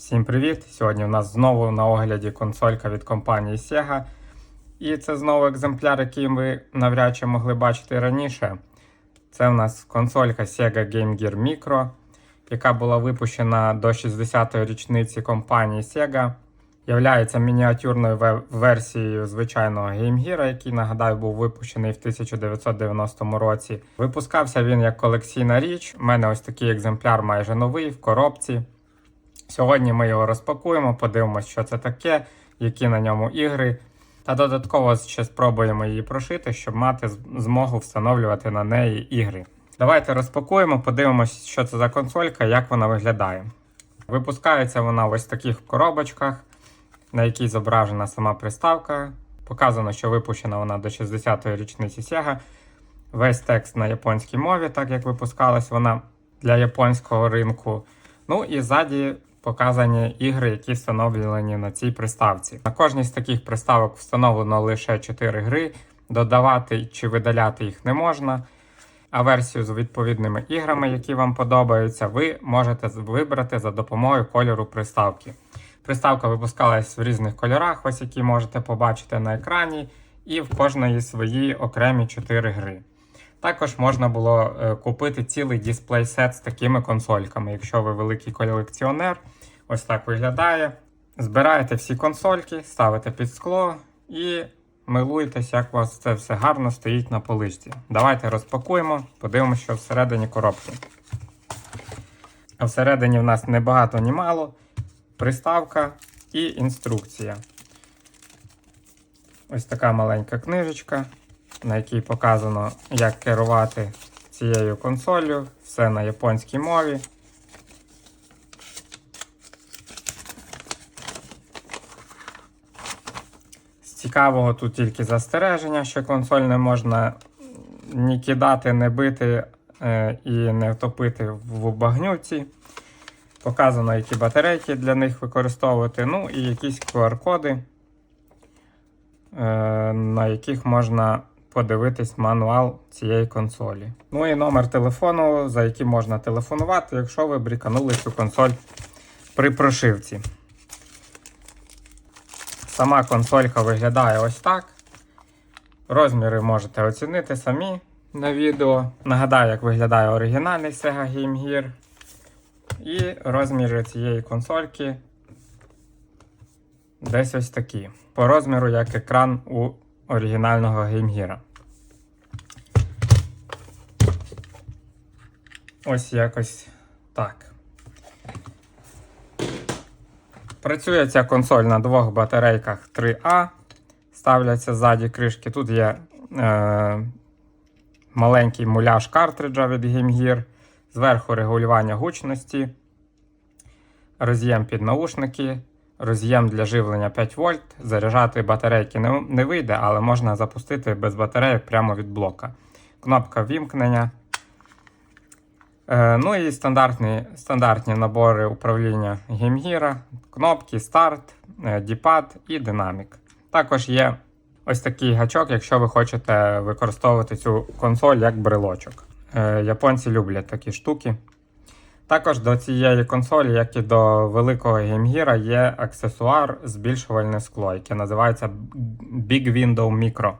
Всім привіт! Сьогодні у нас знову на огляді консолька від компанії Sega. І це знову екземпляр, який ви навряд чи могли бачити раніше. Це у нас консолька Sega Game Gear Micro, яка була випущена до 60-ї річниці компанії Sega. Являється мініатюрною версією звичайного Game Gear, який, нагадаю, був випущений в 1990 році. Випускався він як колекційна річ. У мене ось такий екземпляр майже новий в коробці. Сьогодні ми його розпакуємо, подивимося, що це таке, які на ньому ігри. Та додатково ще спробуємо її прошити, щоб мати змогу встановлювати на неї ігри. Давайте розпакуємо, подивимося, що це за консолька, як вона виглядає. Випускається вона в ось таких коробочках, на якій зображена сама приставка. Показано, що випущена вона до 60-ї річниці Sega. Весь текст на японській мові, так як випускалась вона для японського ринку. Ну і ззаді показані ігри, які встановлені на цій приставці. На кожній з таких приставок встановлено лише 4 гри, додавати чи видаляти їх не можна. А версію з відповідними іграми, які вам подобаються, ви можете вибрати за допомогою кольору приставки. Приставка випускалась в різних кольорах, ось які можете побачити на екрані, і в кожної свої окремі 4 гри. Також можна було е, купити цілий дисплей-сет з такими консольками. Якщо ви великий колекціонер, ось так виглядає. Збираєте всі консольки, ставите під скло і милуєтесь, як у вас це все гарно стоїть на поличці. Давайте розпакуємо, подивимося, що всередині коробки. А всередині в нас не багато, ні мало. Приставка і інструкція. Ось така маленька книжечка на якій показано, як керувати цією консолью. Все на японській мові. З цікавого тут тільки застереження, що консоль не можна ні кидати, не бити е, і не втопити в багнюці. Показано, які батарейки для них використовувати. Ну і якісь QR-коди, е, на яких можна подивитись мануал цієї консолі. Ну і номер телефону, за яким можна телефонувати, якщо ви бріканули цю консоль при прошивці. Сама консолька виглядає ось так. Розміри можете оцінити самі на відео. Нагадаю, як виглядає оригінальний Sega Game Gear. І розміри цієї консольки десь ось такі. По розміру, як екран у оригінального Gear. Ось якось так. Працює ця консоль на двох батарейках 3А. Ставляться ззаді кришки. Тут є е, маленький муляж картриджа від Gear. Зверху регулювання гучності, роз'єм під наушники, роз'єм для живлення 5 вольт. Заряджати батарейки не, не вийде, але можна запустити без батарейок прямо від блока. Кнопка вімкнення. Е, ну і стандартні, стандартні набори управління геймгіра, кнопки, старт, е, діпад і динамік. Також є ось такий гачок, якщо ви хочете використовувати цю консоль як брелочок. Е, Японці люблять такі штуки. Також до цієї консолі, як і до великого геймгіра, є аксесуар збільшувальне скло, яке називається Big Window Micro.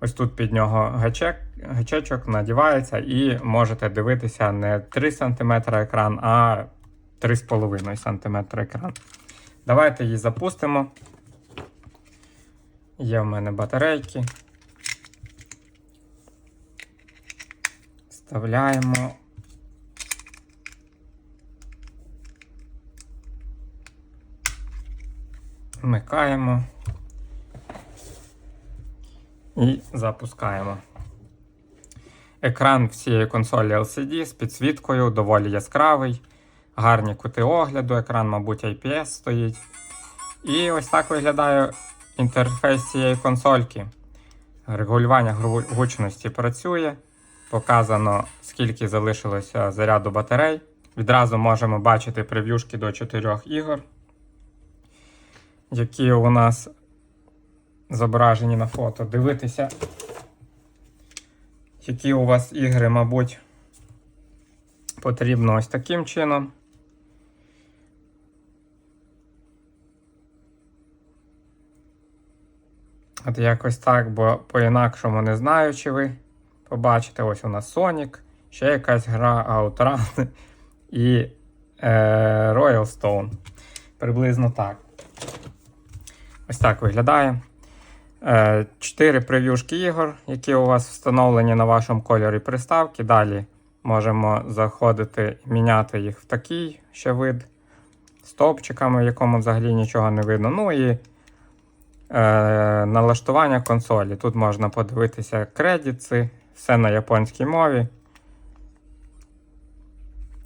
Ось тут під нього гачек, гачечок надівається і можете дивитися не 3 см екран, а 3,5 см екран. Давайте її запустимо. Є в мене батарейки. Вставляємо. Вмикаємо. І запускаємо. Екран всієї консолі LCD з підсвіткою, доволі яскравий, гарні кути огляду, екран, мабуть, IPS стоїть. І ось так виглядає інтерфейс цієї консольки. Регулювання гучності працює. Показано, скільки залишилося заряду батарей. Відразу можемо бачити прев'юшки до 4 ігор, які у нас зображені на фото. Дивитися, які у вас ігри, мабуть, потрібно ось таким чином. От якось так, бо по-інакшому не знаю, чи ви побачите, ось у нас Sonic, ще якась гра Outrun і е, Royal Stone. Приблизно так. Ось так виглядає. Е, Чотири прев'юшки ігор, які у вас встановлені на вашому кольорі приставки. Далі можемо заходити міняти їх в такий ще вид стовпчиками, в якому взагалі нічого не видно. Ну і е, налаштування консолі. Тут можна подивитися кредитси, все на японській мові.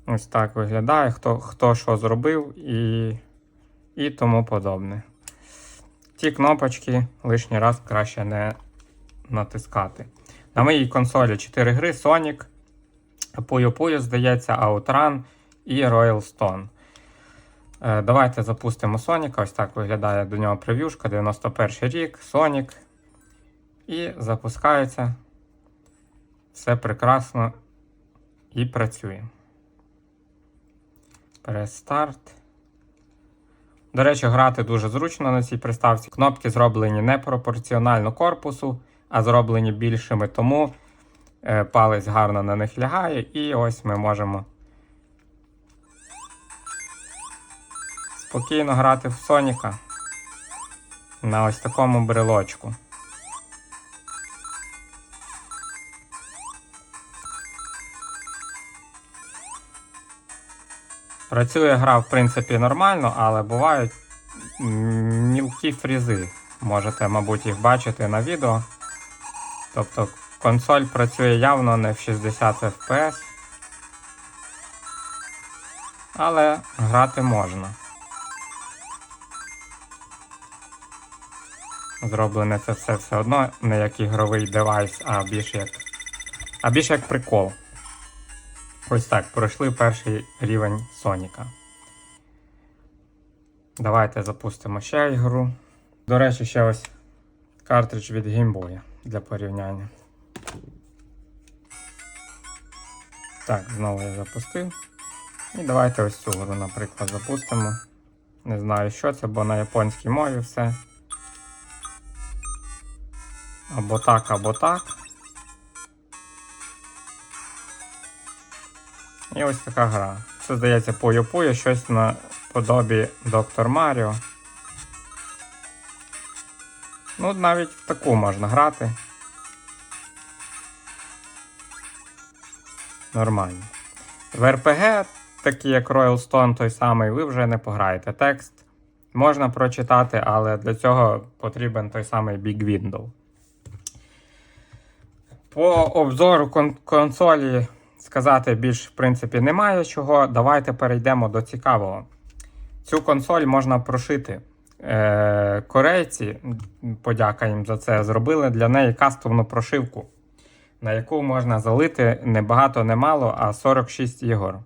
Ось так виглядає, хто, хто що зробив і, і тому подобне. Ті кнопочки лишній раз краще не натискати. На моїй консолі 4 гри: Sonic, Puyo Puyo, здається, Outrun і Royal Stone. Е, Давайте запустимо Соніка. Ось так виглядає до нього прев'юшка. 91 рік, Sonic. І запускається. Все прекрасно і працює. Перестарт. До речі, грати дуже зручно на цій приставці. Кнопки зроблені не пропорціонально корпусу, а зроблені більшими, тому е, палець гарно на них лягає, і ось ми можемо спокійно грати в Соніка на ось такому брелочку. Працює гра, в принципі, нормально, але бувають мілкі фрізи. Можете, мабуть, їх бачити на відео. Тобто консоль працює явно не в 60 FPS. Але грати можна. Зроблене це все все одно не як ігровий девайс, а більше як, а більше як прикол. Ось так, пройшли перший рівень Соніка. Давайте запустимо ще ігру. До речі, ще ось картридж від Boy для порівняння. Так, знову я запустив. І давайте ось цю гру, наприклад, запустимо. Не знаю, що це, бо на японській мові все. Або так, або так. Ось така гра. Це здається Puyo, щось на подобі Доктор Маріо. Ну, навіть в таку можна грати. Нормально. В РПГ, такі як Royal Stone, той самий, ви вже не пограєте. Текст можна прочитати, але для цього потрібен той самий Big Window. По обзору кон- консолі сказати більш в принципі немає чого. Давайте перейдемо до цікавого. Цю консоль можна прошити. Е, корейці, подяка їм за це, зробили для неї кастомну прошивку, на яку можна залити не багато, не мало, а 46 ігор.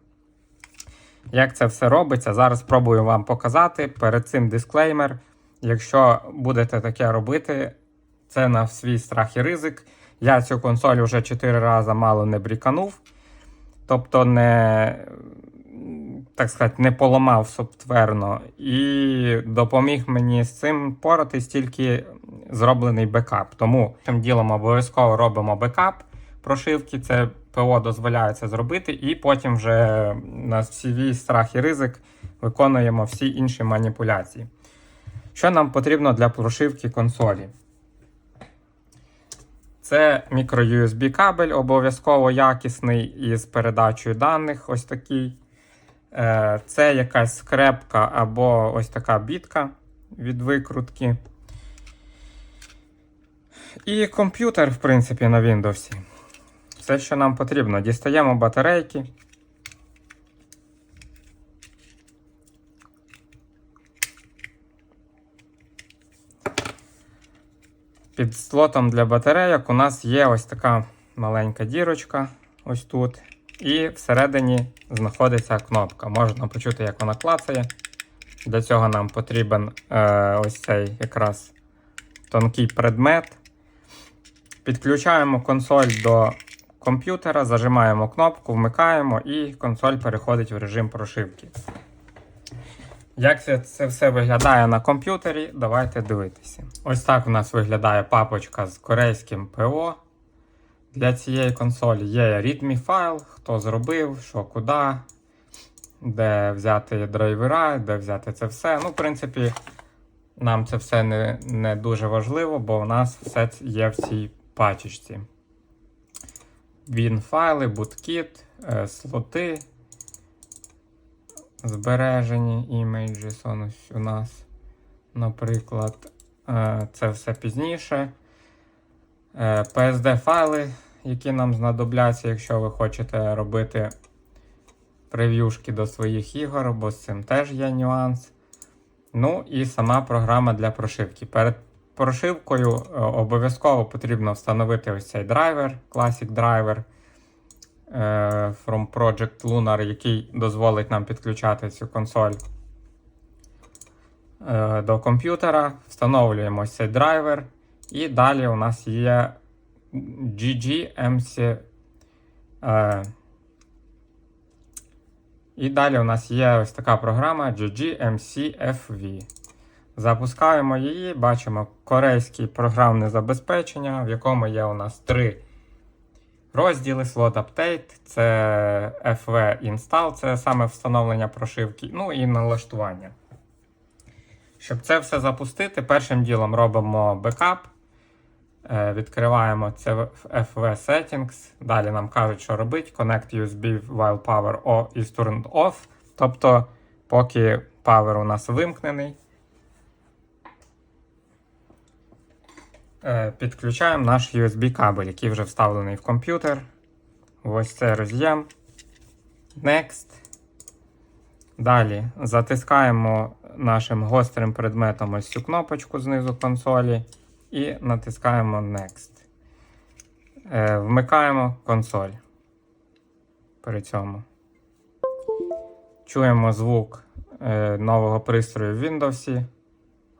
Як це все робиться, зараз спробую вам показати. Перед цим дисклеймер. Якщо будете таке робити, це на свій страх і ризик. Я цю консоль вже 4 рази мало не бріканув. Тобто не, так сказати, не поламав софтверно. І допоміг мені з цим поратись тільки зроблений бекап. Тому цим ділом обов'язково робимо бекап прошивки. Це ПО дозволяє це зробити, і потім вже на свій страх і ризик виконуємо всі інші маніпуляції. Що нам потрібно для прошивки консолі? Це мікро-USB кабель, обов'язково якісний із передачею даних. Ось такий. Е, Це якась скрепка або ось така бітка від викрутки. І комп'ютер, в принципі, на Windows. Все, що нам потрібно. Дістаємо батарейки. Під слотом для батарейок у нас є ось така маленька дірочка, ось тут. І всередині знаходиться кнопка. Можна почути, як вона клацає. Для цього нам потрібен е, ось цей якраз тонкий предмет. Підключаємо консоль до комп'ютера, зажимаємо кнопку, вмикаємо, і консоль переходить в режим прошивки. Як це, це все виглядає на комп'ютері, давайте дивитися. Ось так у нас виглядає папочка з корейським ПО. Для цієї консолі є readme файл, хто зробив, що куди, де взяти драйвера, де взяти це все. Ну, в принципі, нам це все не, не дуже важливо, бо у нас все є в цій пачечці. Він файли, bootkit, е, слоти збережені images ось у нас, наприклад, Е, це все пізніше. Е, PSD файли, які нам знадобляться, якщо ви хочете робити прев'юшки до своїх ігор, бо з цим теж є нюанс. Ну і сама програма для прошивки. Перед прошивкою е, обов'язково потрібно встановити ось цей драйвер, Classic Driver from Project Lunar, який дозволить нам підключати цю консоль е, до комп'ютера. Встановлюємо цей драйвер. І далі у нас є GGMC. Е, і далі у нас є ось така програма GGMCFV. Запускаємо її, бачимо корейське програмне забезпечення, в якому є у нас три розділи: Slot Update, це FV Install, це саме встановлення прошивки, ну і налаштування. Щоб це все запустити, першим ділом робимо бекап. Е, Відкриваємо це FV Settings. Далі нам кажуть, що робити. Connect USB while power is turned off. Тобто, поки power у нас вимкнений, підключаємо наш USB кабель, який вже вставлений в комп'ютер. Ось це роз'єм. Next. Далі затискаємо нашим гострим предметом ось цю кнопочку знизу консолі і натискаємо Next. Е, вмикаємо консоль. При цьому. Чуємо звук е, нового пристрою в Windows.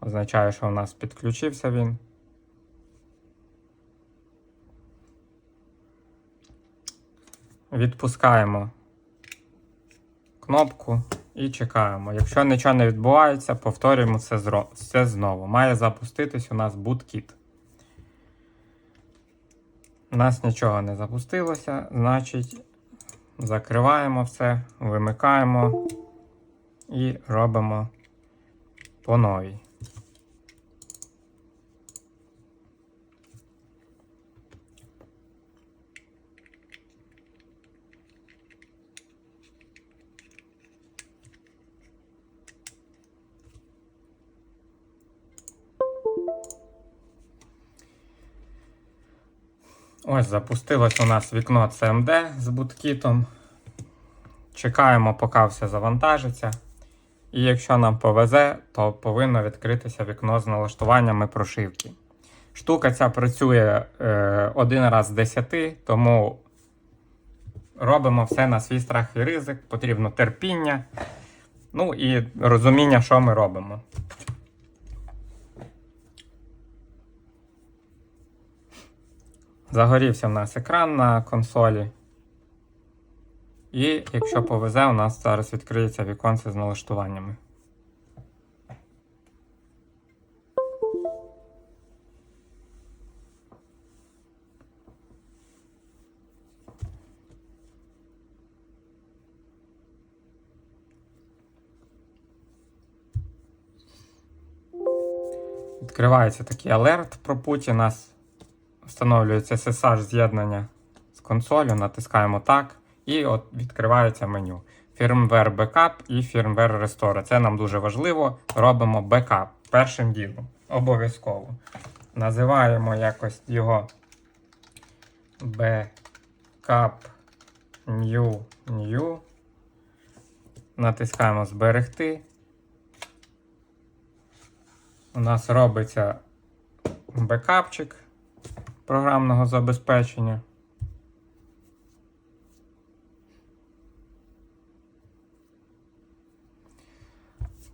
Означає, що у нас підключився він. Відпускаємо кнопку і чекаємо. Якщо нічого не відбувається, повторюємо це, це знову. Має запуститись у нас bootkit. У нас нічого не запустилося, значить закриваємо все, вимикаємо і робимо по новій. Ось запустилось у нас вікно CMD з буткітом. Чекаємо, поки все завантажиться. І якщо нам повезе, то повинно відкритися вікно з налаштуваннями прошивки. Штука ця працює е, один раз з 10, тому робимо все на свій страх і ризик. Потрібно терпіння, ну і розуміння, що ми робимо. Загорівся в нас екран на консолі. І якщо повезе, у нас зараз відкриється віконце з налаштуваннями. Відкривається такий алерт про путі. Встановлюється SSH з'єднання з консолю, натискаємо так, і от відкривається меню. Firmware Backup і Firmware Restore. Це нам дуже важливо. Робимо бекап першим ділом. Обов'язково. Називаємо якось його Backup New New. Натискаємо Зберегти. У нас робиться бекапчик програмного забезпечення.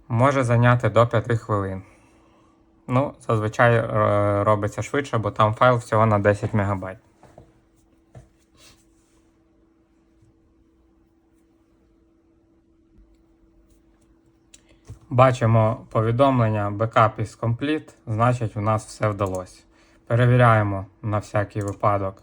Може зайняти до 5 хвилин. Ну, зазвичай е, робиться швидше, бо там файл всього на 10 МБ. Бачимо повідомлення Backup is complete, значить у нас все вдалося. Перевіряємо на всякий випадок.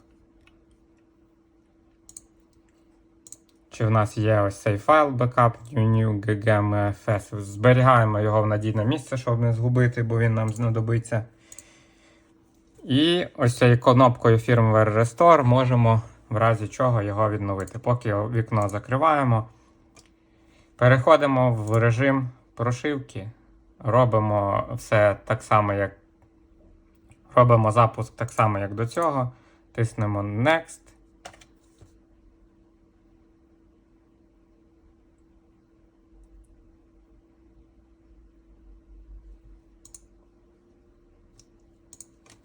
Чи в нас є ось цей файл backup new ggmfs. Зберігаємо його в надійне місце, щоб не згубити, бо він нам знадобиться. І ось цією кнопкою firmware Restore можемо в разі чого його відновити. Поки вікно закриваємо. Переходимо в режим прошивки. Робимо все так само, як робимо запуск так само, як до цього. Тиснемо Next.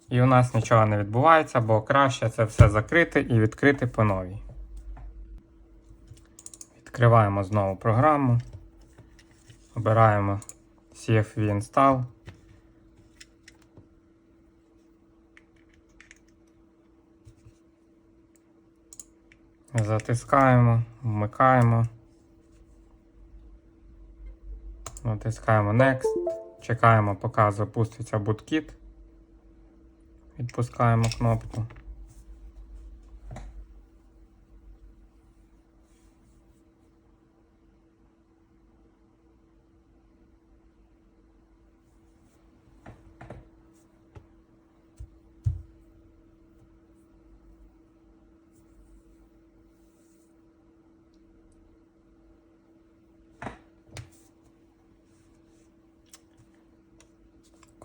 І у нас нічого не відбувається, бо краще це все закрити і відкрити по новій. Відкриваємо знову програму. Обираємо CFV Install. Затискаємо, вмикаємо. Натискаємо Next. Чекаємо, поки запуститься bootkit. Відпускаємо кнопку.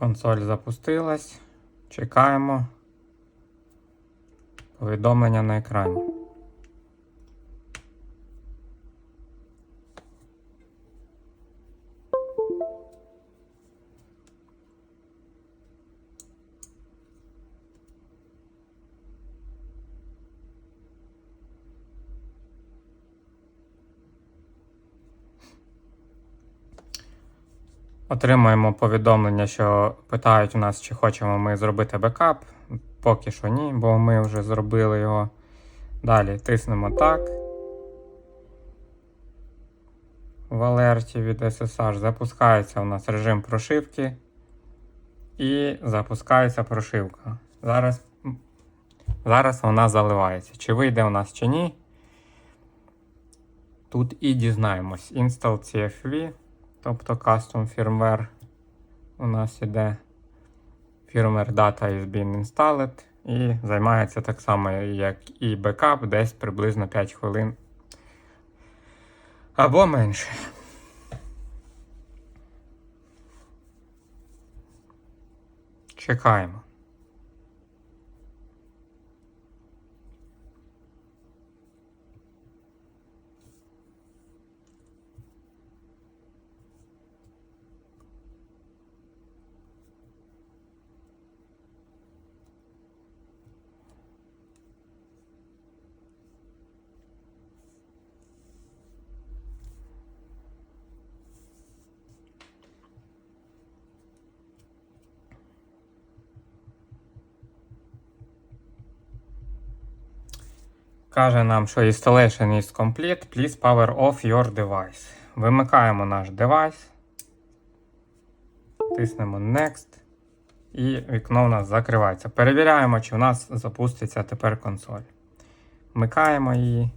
Консоль запустилась. Чекаємо. Повідомлення на екрані. Отримуємо повідомлення, що питають у нас, чи хочемо ми зробити бекап. Поки що ні, бо ми вже зробили його. Далі тиснемо так. В алерті від SSH запускається у нас режим прошивки. І запускається прошивка. Зараз зараз вона заливається. Чи вийде у нас, чи ні. Тут і дізнаємось. Install CFV, тобто Custom Firmware у нас іде. Firmware data is being installed і займається так само, як і бекап, десь приблизно 5 хвилин або менше. Чекаємо. Каже нам, що installation is complete. Please power off your device. Вимикаємо наш девайс. Тиснемо Next. І вікно у нас закривається. Перевіряємо, чи в нас запуститься тепер консоль. Вмикаємо її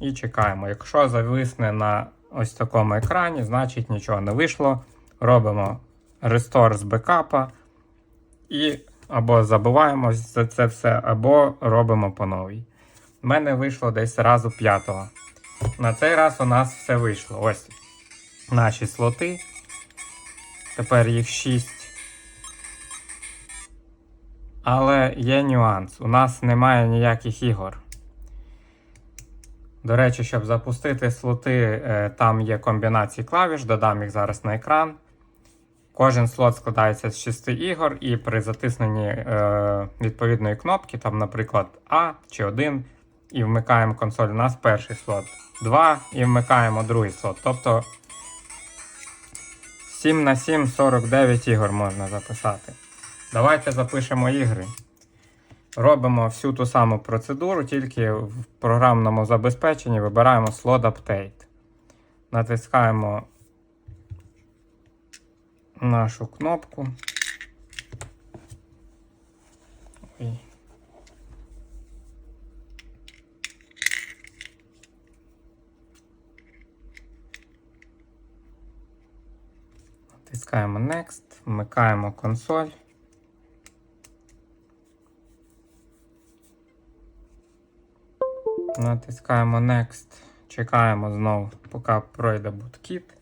і чекаємо. Якщо зависне на ось такому екрані, значить нічого не вийшло. Робимо рестор з бекапа. І або забуваємо за це все, або робимо по новій. У мене вийшло десь разу п'ятого. На цей раз у нас все вийшло. Ось наші слоти. Тепер їх 6. Але є нюанс. У нас немає ніяких ігор. До речі, щоб запустити слоти, е, там є комбінації клавіш, додам їх зараз на екран. Кожен слот складається з 6 ігор, і при затисненні е, відповідної кнопки, там, наприклад, А чи 1, і вмикаємо консоль, у нас перший слот. 2 і вмикаємо другий слот. Тобто 7 на 7 49 ігор можна записати. Давайте запишемо ігри. Робимо всю ту саму процедуру, тільки в програмному забезпеченні вибираємо слот Update. Натискаємо нашу кнопку. Ой. Натискаємо Next, вмикаємо консоль. Натискаємо Next, чекаємо знову, поки пройде буткіт.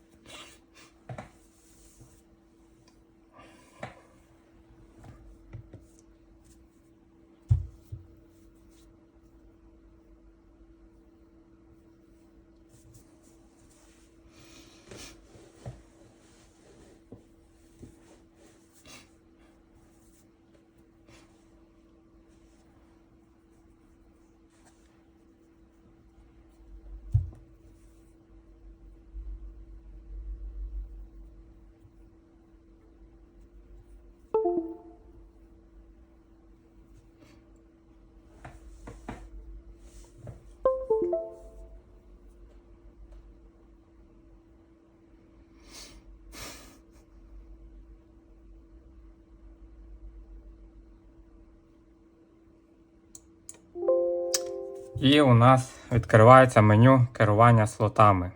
І у нас відкривається меню керування слотами.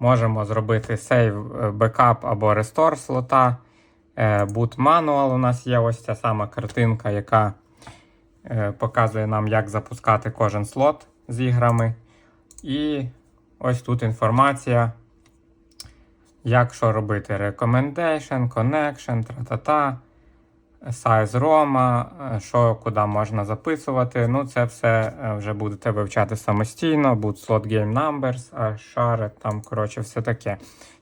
Можемо зробити сейв, е, бекап або рестор слота. Е, Boot Manual у нас є ось ця сама картинка, яка е, показує нам, як запускати кожен слот з іграми. І ось тут інформація, як що робити. Recommendation, Connection, тра-та-та, size ROM, е, що куди можна записувати. Ну, це все е, вже будете вивчати самостійно. Boot slot game numbers, share, там, коротше, все таке.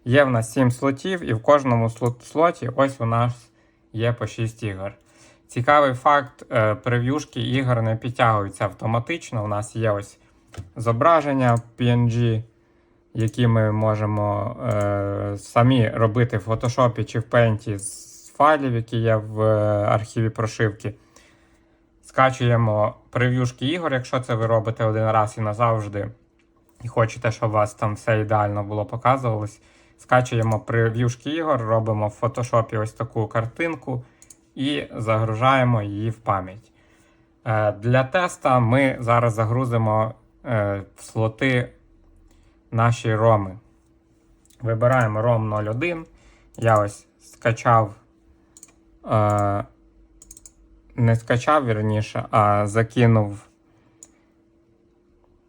Є в нас 7 слотів, і в кожному слоті ось у нас є по 6 ігор. Цікавий факт: е, прев'юшки ігор не підтягуються автоматично. У нас є ось зображення PNG, які ми можемо е, самі робити в фотошопі чи в Paint з файлів, які є в е, архіві прошивки. Скачуємо прев'юшки ігор, якщо це ви робите один раз і назавжди, і хочете, щоб у вас там все ідеально було показувалось. Скачуємо прев'юшки ігор, робимо в фотошопі ось таку картинку і загружаємо її в пам'ять. Е, Для теста ми зараз загрузимо е, в слоти наші роми. Вибираємо ROM 01. Я ось скачав, не скачав вірніше, а закинув,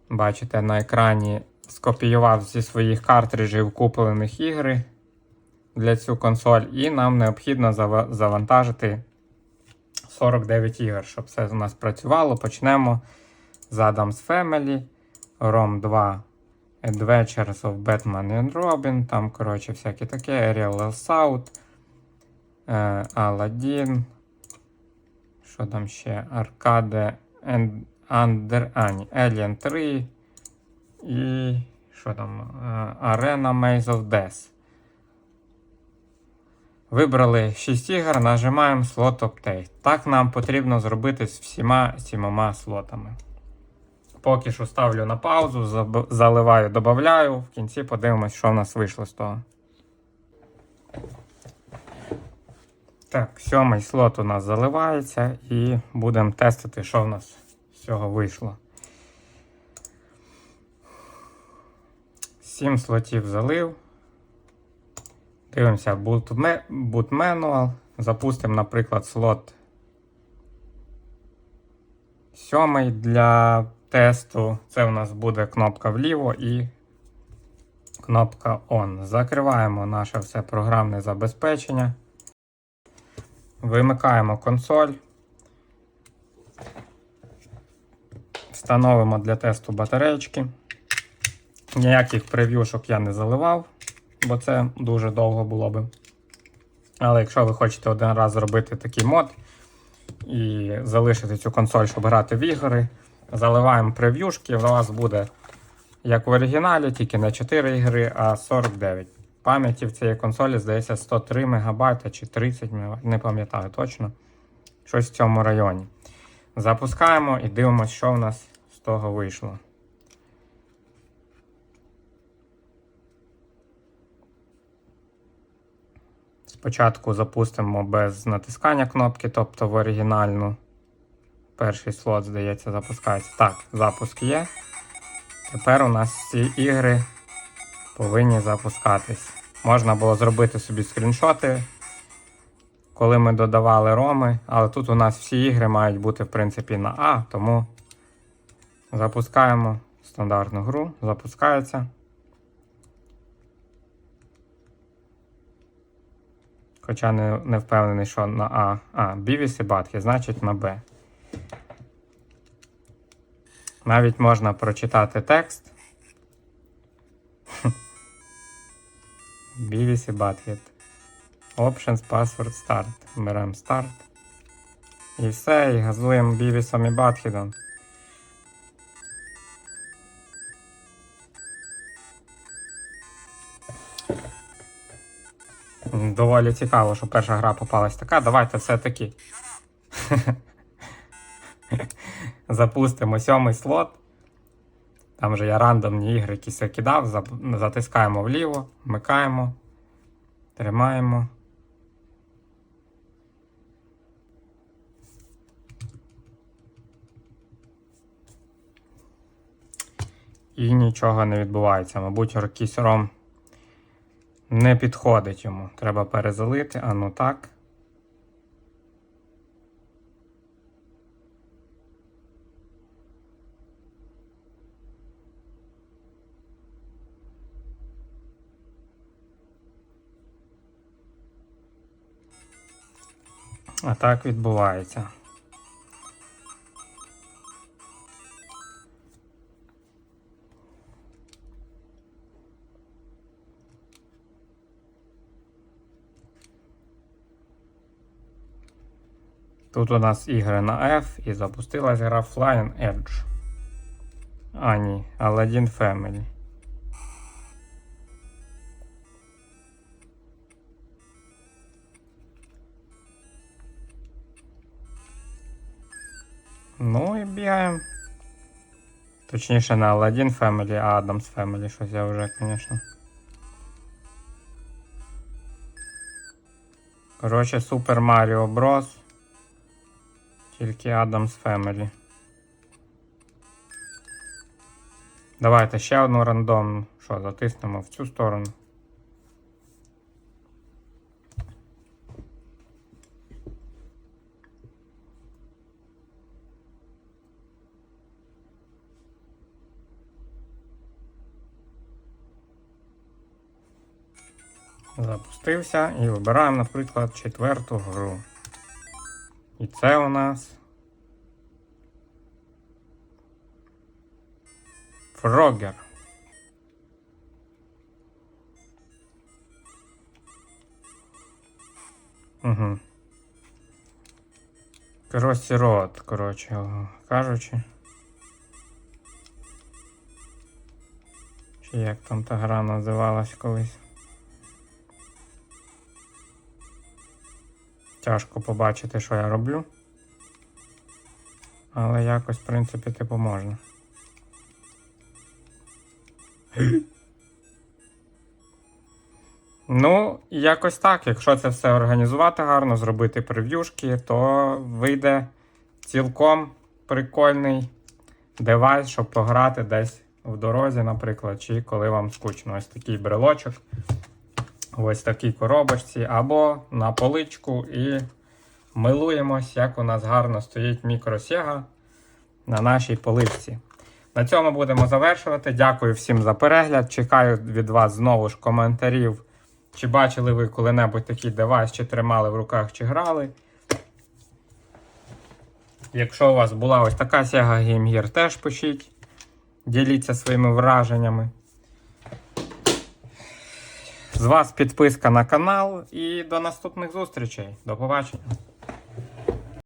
бачите, на екрані скопіював зі своїх картриджів куплених ігри для цю консоль, і нам необхідно зава- завантажити 49 ігор, щоб все у нас працювало. Почнемо з Adam's Family, ROM 2 Adventures of Batman and Robin, там, коротше, всяке таке, Aerial Assault, е, Aladdin, що там ще? Arcade and Under, Alien 3 і що там? е, Arena Maze of Death. Вибрали 6 ігор, нажимаємо слот Update. Так нам потрібно зробити з всіма сімома слотами. Поки що ставлю на паузу, заливаю, додаю. В кінці подивимось, що в нас вийшло з того. Так, сьомий слот у нас заливається і будемо тестити, що в нас з цього вийшло. Сім слотів залив. Дивимося boot, manual. Запустимо, наприклад, слот сьомий для тесту. Це у нас буде кнопка вліво і кнопка On. Закриваємо наше все програмне забезпечення. Вимикаємо консоль. Встановимо для тесту батарейки. Ніяких прев'юшок я не заливав, бо це дуже довго було би. Але якщо ви хочете один раз зробити такий мод і залишити цю консоль, щоб грати в ігри, заливаємо прев'юшки, у вас буде, як в оригіналі, тільки не 4 ігри, а 49. Пам'яті в цієї консолі, здається, 103 МБ чи 30 МБ, не пам'ятаю точно. Щось в цьому районі. Запускаємо і дивимося, що в нас з того вийшло. Спочатку запустимо без натискання кнопки, тобто в оригінальну. Перший слот, здається, запускається. Так, запуск є. Тепер у нас ці ігри повинні запускатись. Можна було зробити собі скріншоти, коли ми додавали роми, але тут у нас всі ігри мають бути, в принципі, на А, тому запускаємо стандартну гру, запускається. Хоча не, не впевнений, що на А. А, Бівіс і Батхі, значить на Б. Навіть можна прочитати текст. І Батхіт. Options, password, start. Беремо старт. І все, і газуємо Бівісом і Батхідом. Доволі цікаво, що перша гра попалась така. Давайте все-таки. Запустимо сьомий слот. Там же я рандомні ігри якісь кидав, затискаємо вліво, вмикаємо, тримаємо. І нічого не відбувається. Мабуть, якийсь ром не підходить йому. Треба перезалити, а ну так. А так відбувається. Тут у нас ігри на F і запустилась гра Flying Edge. А, ні, Aladdin Family. Ну і бігаємо. Точніше, не Aladdin Family, а Adams Family, щось я вже, звісно. Коротше, Super Mario Bros. Тільки Adams Family. Давайте ще одну рандомну. Що, затиснемо в цю сторону. Запустився і вибираємо, наприклад, четверту гру. І це у нас Фрогер. Угу. Кросірод, коротше кажучи. Чи як там та гра називалась колись. Тяжко побачити, що я роблю. Але якось, в принципі, типу можна. Ну, якось так. Якщо це все організувати гарно, зробити прев'юшки, то вийде цілком прикольний девайс, щоб пограти десь в дорозі, наприклад, чи коли вам скучно. Ось такий брелочок, ось такій коробочці, або на поличку і милуємось, як у нас гарно стоїть мікросєга на нашій поличці. На цьому будемо завершувати. Дякую всім за перегляд. Чекаю від вас знову ж коментарів. Чи бачили ви коли-небудь такий девайс, чи тримали в руках, чи грали. Якщо у вас була ось така Sega Game Gear, теж пишіть. Діліться своїми враженнями. З вас підписка на канал і до наступних зустрічей. До побачення.